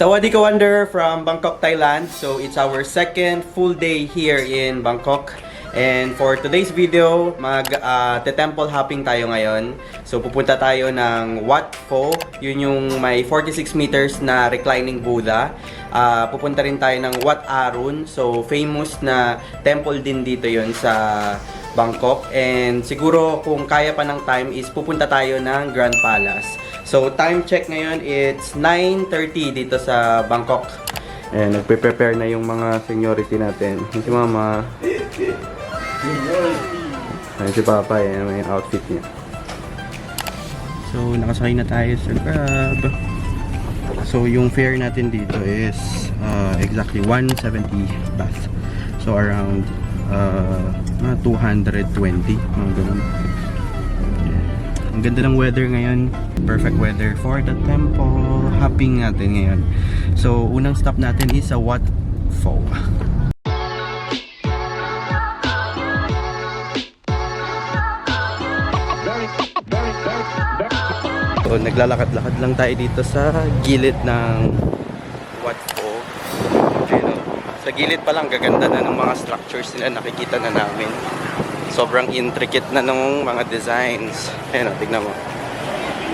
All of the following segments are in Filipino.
Sawadee ka Wanderer from Bangkok, Thailand. So it's our second full day here in Bangkok. And for today's video, mag ah, te-temple hopping tayo ngayon. So pupunta tayo ng Wat Pho. Yun yung may 46 meters na reclining Buddha. Ah, pupunta rin tayo ng Wat Arun. So famous na temple din dito yun sa Bangkok. And siguro kung kaya pa ng time is pupunta tayo ng Grand Palace. So time check ngayon it's 9.30 dito sa Bangkok. Ayan, nagpe-prepare na yung mga seniority natin. Si Mama. Ayan si Papa, ayan may outfit niya. So nakasakay na tayo sa Grab. So yung fare natin dito is uh, exactly 170 baht. So around uh, mga 220, mga ganun. Ang ganda ng weather ngayon. Perfect weather for the temple hopping natin ngayon. So unang stop natin is sa Wat Pho. So, naglalakad-lakad lang tayo dito sa gilid ng Wat oh. Sa gilid pa lang, gaganda na ng mga structures nila nakikita na namin. Sobrang intricate na ng mga designs. Ayun, oh, tignan mo.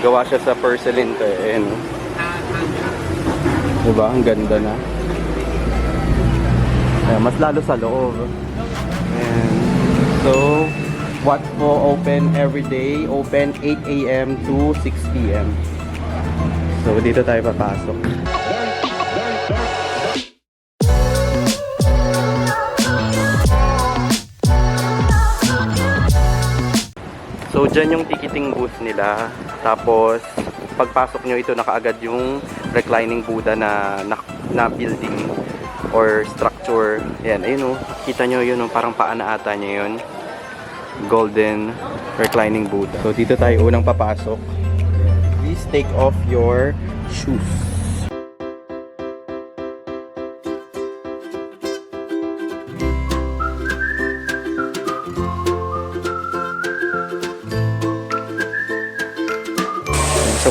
Gawa siya sa porcelain to eh. Ayun, oh. Diba? Ang ganda na. Ayan, mas lalo sa loob. Ayan. So, Wat Pho open every day. Open 8 a.m. to 6 p.m. So, dito tayo papasok. So, dyan yung ticketing booth nila. Tapos, pagpasok nyo ito nakaagad yung reclining Buddha na, na, na building or structure. Ayan, ayun o. Kita nyo yun o. Parang paana ata niya yun. Golden reclining Buddha. So, dito tayo unang papasok. Please take off your shoes.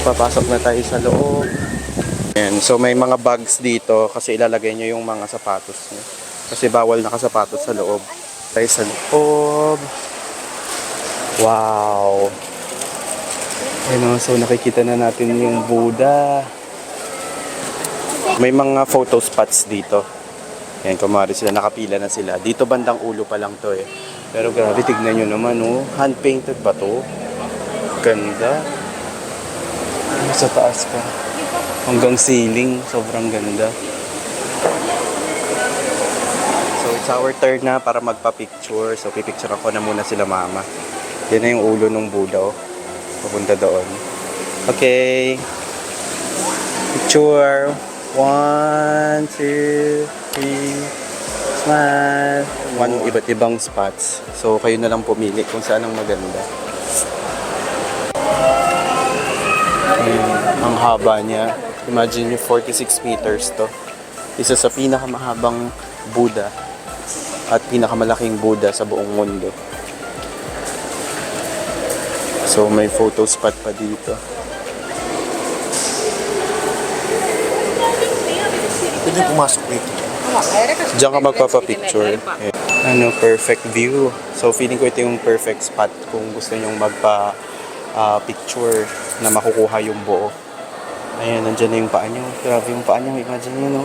Papasok na tayo sa loob. Ayan, so may mga bags dito kasi ilalagay nyo yung mga sapatos nyo. Kasi bawal nakasapatos sa loob. Tayo sa loob. Wow! Ayan o, so nakikita na natin yung Buddha. May mga photo spots dito. Ayan, kumari sila, nakapila na sila. Dito bandang ulo pa lang to eh. Pero grabe, tignan nyo naman oh. Hand-painted ba to? Ganda. Sa taas pa. Hanggang ceiling. Sobrang ganda. So, it's our turn na para magpa-picture. So, pipicture ako na muna sila mama. Yan na yung ulo ng Buddha. Oh. Papunta doon. Okay. Picture. One, two, three. Smile. One iba't ibang spots. So, kayo na lang pumili kung saan ang maganda. ang haba niya. Imagine nyo, 46 meters to. Isa sa pinakamahabang Buddha at pinakamalaking Buddha sa buong mundo. So may photo spot pa dito. Pwede pumasok dito. Diyan ka magpapapicture. Eh, Ano, perfect view. So feeling ko ito yung perfect spot kung gusto nyong magpa ah, picture na makukuha yung buo. Ayan, nandyan na yung paa nyo. Grabe yung paa nyo. Imagine nyo, no?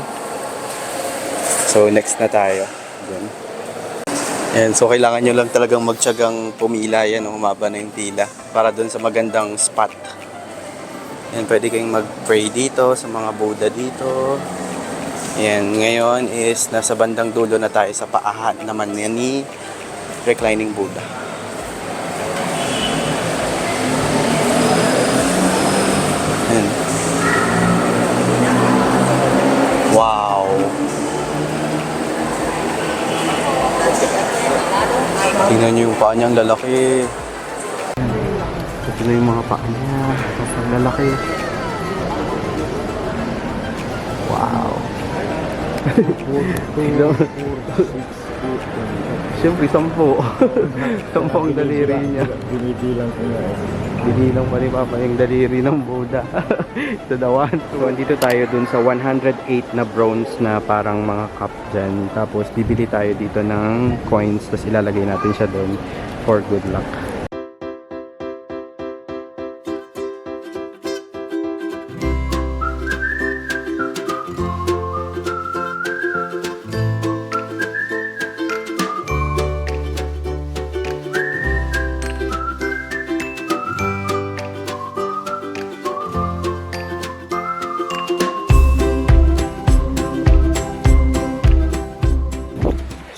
So, next na tayo. Dun. Ayan, so kailangan nyo lang talagang magtyagang pumila yan, humaba na yung pila para dun sa magandang spot. Ayan, pwede kayong mag-pray dito sa mga Buddha dito. Ayan, ngayon is nasa bandang dulo na tayo sa paahan naman ni reclining Buddha. Ayan. Wow! Tingnan niyo yung paa niya, ang lalaki. Ito na yung mga paa niya. Ang lalaki. Wow! Siyempre, sampo. sampo ang daliri niya. Binibilang ko na. Dinilang pa ni Papa yung daliri ng Buddha. sa dawan. So, andito tayo dun sa 108 na bronze na parang mga cup dyan. Tapos, bibili tayo dito ng coins. Tapos, ilalagay natin siya dun for good luck.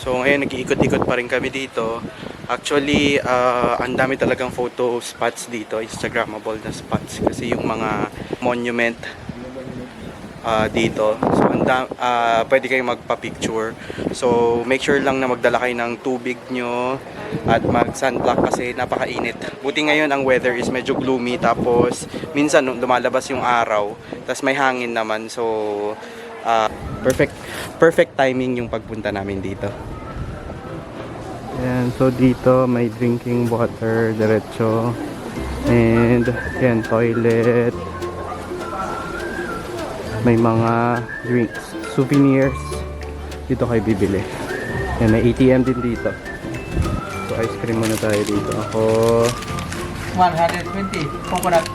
So ngayon nag-iikot-ikot pa rin kami dito. Actually, ah, ang dami talagang photo spots dito, Instagrammable na spots kasi yung mga monument ah, dito. So ang dam- ah, pwede kayong magpa-picture. So make sure lang na magdala kayo ng tubig nyo at mag-sunblock kasi napakainit. Buti ngayon ang weather is medyo gloomy tapos minsan lumalabas yung araw tapos may hangin naman so ah, perfect perfect timing yung pagpunta namin dito. Ayan, so dito may drinking water diretso. And yan, toilet. May mga drinks, souvenirs. Dito kayo bibili. Yan, may ATM din dito. So ice cream muna tayo dito. Ako 120 coconut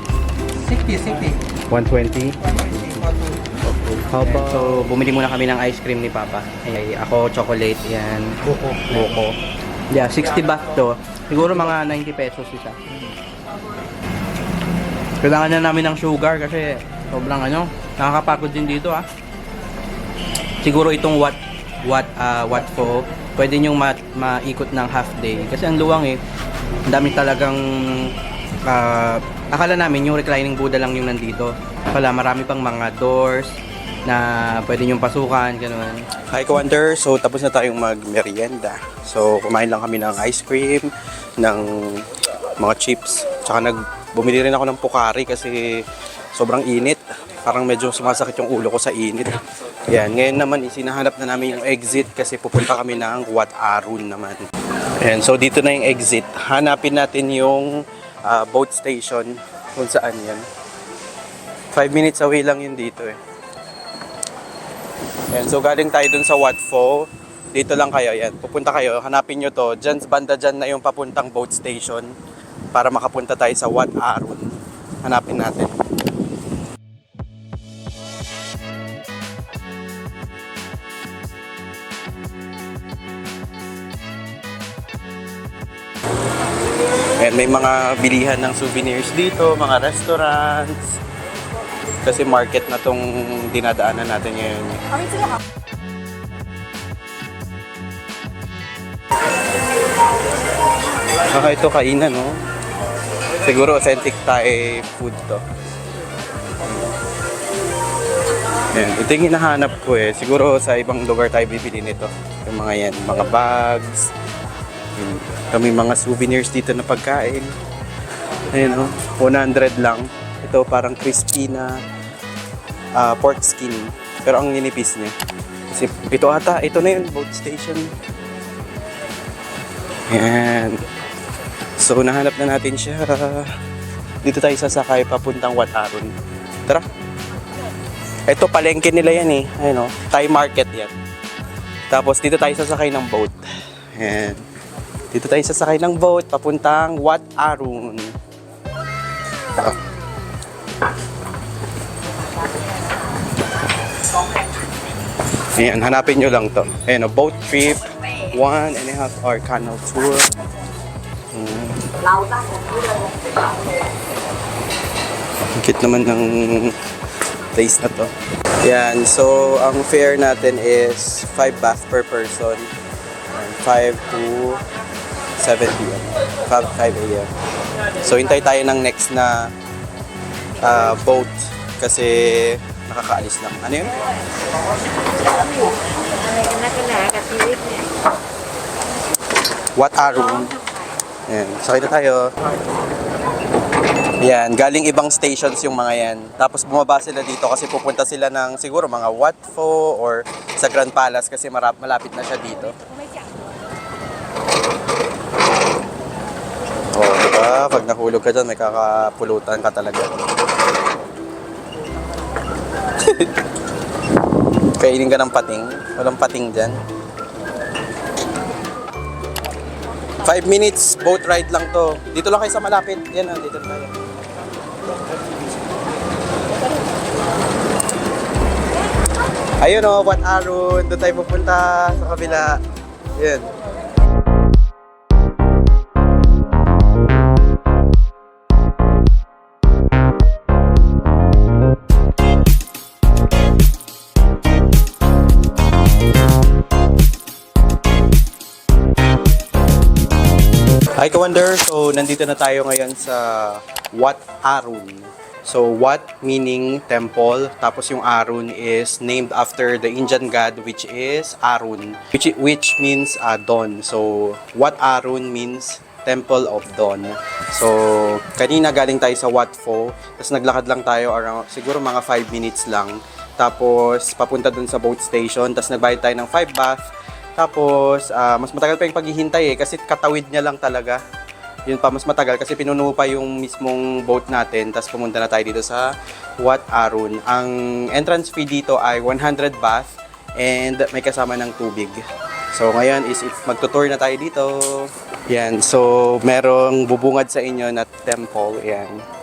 60 60 120. 120 for two. How about So, bumili muna kami ng ice cream ni Papa. Ay, ako chocolate, yan. Buko. Buko. Yeah, 60 baht to. Siguro mga 90 pesos isa. Kailangan na namin ng sugar kasi sobrang ano, nakakapagod din dito ah. Siguro itong what what uh, what for pwede nyo ma maikot ng half day kasi ang luwang eh. Ang dami talagang ah, akala namin yung reclining Buddha lang yung nandito. Pala marami pang mga doors na pwede nyong pasukan, ganun. Hi Kawander, so tapos na tayong mag-merienda. So kumain lang kami ng ice cream, ng mga chips, tsaka nag bumili rin ako ng pukari kasi sobrang init. Parang medyo sumasakit yung ulo ko sa init. Yan, ngayon naman isinahanap na namin yung exit kasi pupunta kami ng Wat Arun naman. Ayan, so dito na yung exit. Hanapin natin yung ah, boat station kung saan yan. 5 minutes away lang yun dito eh. Yan, so galing tayo dun sa Watfo. Dito lang kayo, yan. Pupunta kayo, hanapin nyo to. Dyan, banda dyan na yung papuntang boat station para makapunta tayo sa Wat Arun. Hanapin natin. Ayan, may mga bilihan ng souvenirs dito, mga restaurants. Kasi market na tong dinadaanan natin ngayon. Saka ito kainan, no? Siguro authentic Thai food to. Yan. Ito yung hinahanap ko eh. Siguro sa ibang lugar tayo bibili nito. Yung mga yan, mga bags. Kami mga souvenirs dito na pagkain. Ayun oh, 100 lang. Ito parang crispy na ah, pork skin. Pero ang ninipis niya. Kasi ito ata, ito na yun, boat station. Yan. So, nahanap na natin siya. Dito tayo sasakay papuntang Watarun. Tara. Ito, palengke nila yan eh. Ayun o, Thai market yan. Tapos, dito tayo sasakay ng boat. Yan. Dito tayo sasakay ng boat papuntang Wat Arun. Ayan, hanapin nyo lang to. Ayan, a boat trip, one and a half hour canal tour. Hmm. Ang cute naman ng place na to. Yan, so ang fare natin is 5 baht per person. And 5 to 7 p.m. 5, 5 a.m. So hintay tayo ng next na ah, boat kasi nakakaalis lang. Ano yun? What Arun. Yan, sakay na tayo. Yan, galing ibang stations yung mga yan. Tapos bumaba sila dito kasi pupunta sila ng siguro mga Wat Pho or sa Grand Palace kasi marap, malapit na siya dito. Oh, ba? Pag nahulog ka dyan, may kakapulutan ka talaga. Kainin ka ng pating. Walang pating dyan. 5 minutes boat ride lang to. Dito lang kayo sa malapit. Yan ah, dito tayo. Ayun oh, Wat Arun. Doon tayo pupunta sa kabila. Yan. Hi Kawander! So, nandito na tayo ngayon sa Wat Arun. So, Wat meaning temple, tapos yung Arun is named after the Indian god which is Arun, which, which means uh, dawn. So, Wat Arun means Temple of Dawn. So, kanina galing tayo sa Wat Pho, tapos naglakad lang tayo around, siguro mga 5 minutes lang. Tapos, papunta dun sa boat station, tapos nagbayad tayo ng 5 baht, tapos, ah, mas matagal pa yung paghihintay eh, kasi katawid niya lang talaga. Yun pa, mas matagal kasi pinuno pa yung mismong boat natin, tapos pumunta na tayo dito sa Wat Arun. Ang entrance fee dito ay 100 baht and may kasama ng tubig. So ngayon is if magtutour na tayo dito. Yan, so merong bubungad sa inyo na temple, yan.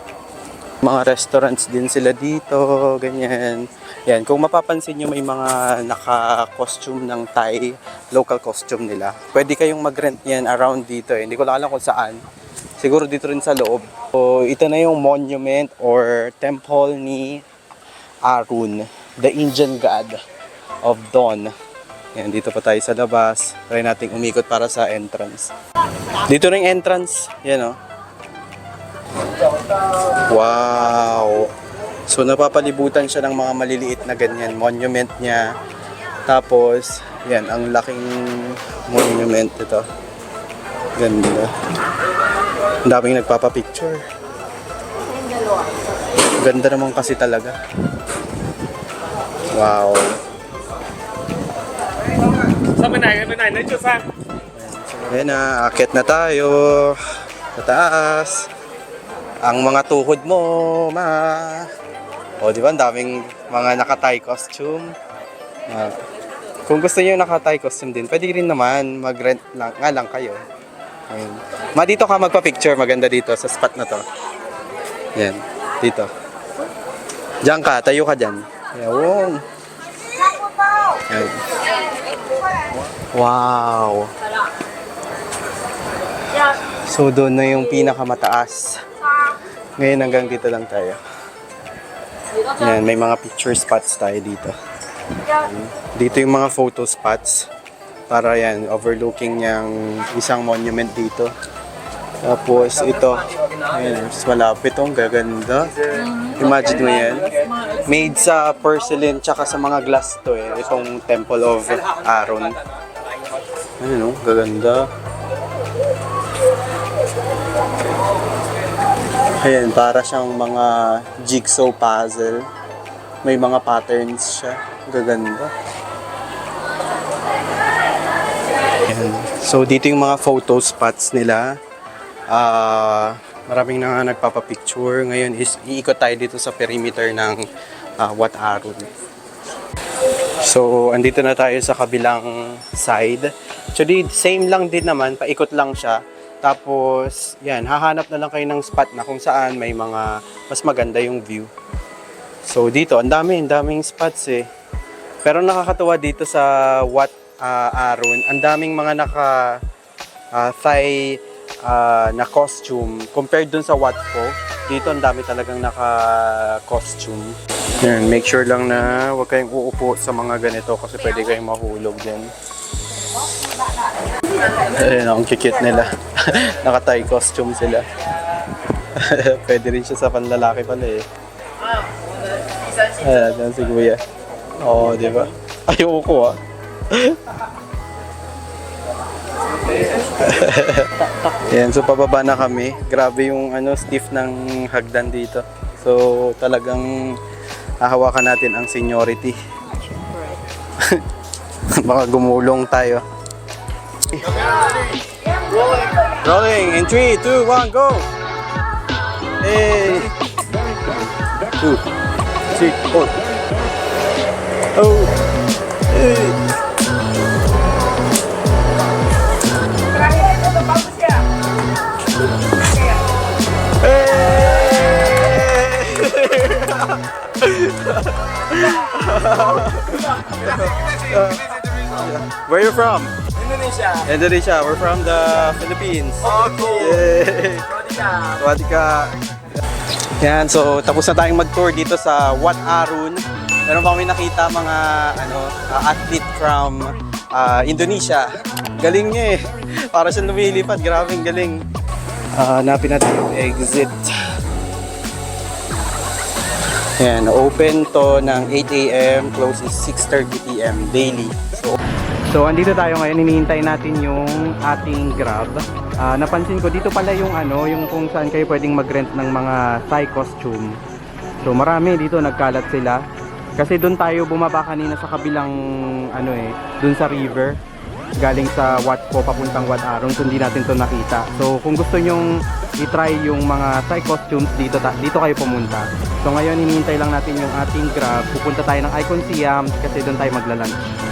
Mga restaurants din sila dito, ganyan. Yan, kung mapapansin nyo may mga naka-costume ng Thai, local costume nila. Pwede kayong mag-rent yan around dito eh. Hindi ko lang alam kung saan. Siguro dito rin sa loob. So, ito na yung monument or temple ni Arun, the Indian god of dawn. Yan, dito pa tayo sa labas. Try nating umikot para sa entrance. Dito ring entrance. Yan oh. Wow! So napapalibutan siya ng mga maliliit na ganyan, monument niya. Tapos, yan, ang laking monument ito. Ganda. Ang daming nagpapapicture. Ganda naman kasi talaga. Wow. Ayan na, akit na tayo. Sa taas. Ang mga tuhod mo, ma. O, di ba? Ang daming mga naka-tie costume. Ah, kung gusto niyo naka-tie costume din, pwede rin naman mag-rent lang, nga lang kayo. Ayun. Ma, dito ka magpa-picture. Maganda dito sa spot na to. Yan. Dito. Diyan ka. Tayo ka dyan. Ayun. Ayun. Wow. So, doon na yung pinakamataas. Ngayon hanggang dito lang tayo. Yan, may mga picture spots tayo dito. Dito yung mga photo spots. Para yan, overlooking yung isang monument dito. Tapos ito, ayan, malapit oh, ang gaganda. Imagine mo yan. Made sa porcelain tsaka sa mga glass to eh. Itong Temple of Aaron. Ayun oh, gaganda. Ayan, para siyang mga jigsaw puzzle. May mga patterns siya. Gaganda. Ayan. So, dito yung mga photo spots nila. Ah, maraming na nga nagpapapicture. Ngayon is iikot tayo dito sa perimeter ng ah, Wat Arun. So, andito na tayo sa kabilang side. Actually, same lang din naman. Paikot lang siya. Tapos, yan, hahanap na lang kayo ng spot na kung saan may mga mas maganda yung view. So, dito, ang dami, ang daming spots eh. Pero nakakatuwa dito sa Wat ah, Arun, ang daming mga naka ah, Thai ah, na costume compared dun sa Wat Pho. Dito ang dami talagang naka costume. Yan, make sure lang na huwag kayong uupo sa mga ganito kasi pwede kayong mahulog din. Ayun, ang kikit nila. Naka-tie costume sila. pwede rin siya sa panlalaki pala eh. Ayan, yan si Kuya. Oo, di ba? Ayoko ah. Yan, so pababa na kami. Grabe yung ano, stiff ng hagdan dito. So talagang hahawakan natin ang seniority. Baka gumulong tayo. Rolling in three, two, one, go. Hey. Two, three, four. Oh. Hey. Where are you from? Indonesia. Indonesia. We're from the Philippines. Okay. Yay! Swadika. Yan, so tapos na tayong mag-tour dito sa Wat Arun. Meron pa kami nakita mga ano, uh, athlete from uh, Indonesia. Galing niya eh. Para siyang lumilipad. Grabing galing. Uh, hanapin natin yung exit. Yan, open to ng 8 a.m. Close is 6.30 p.m. daily. So, So, andito tayo ngayon, hinihintay natin yung ating Grab. Ah, napansin ko, dito pala yung ano, yung kung saan kayo pwedeng mag-rent ng mga Thai costume. So, marami dito, nagkalat sila. Kasi doon tayo bumaba kanina sa kabilang, ano eh, doon sa river. Galing sa Wat Po, papuntang Wat Arong, so hindi natin to nakita. So, kung gusto nyong i-try yung mga Thai costumes dito, dito kayo pumunta. So, ngayon, hinihintay lang natin yung ating Grab. Pupunta tayo ng Icon Siam kasi doon tayo magla-lunch.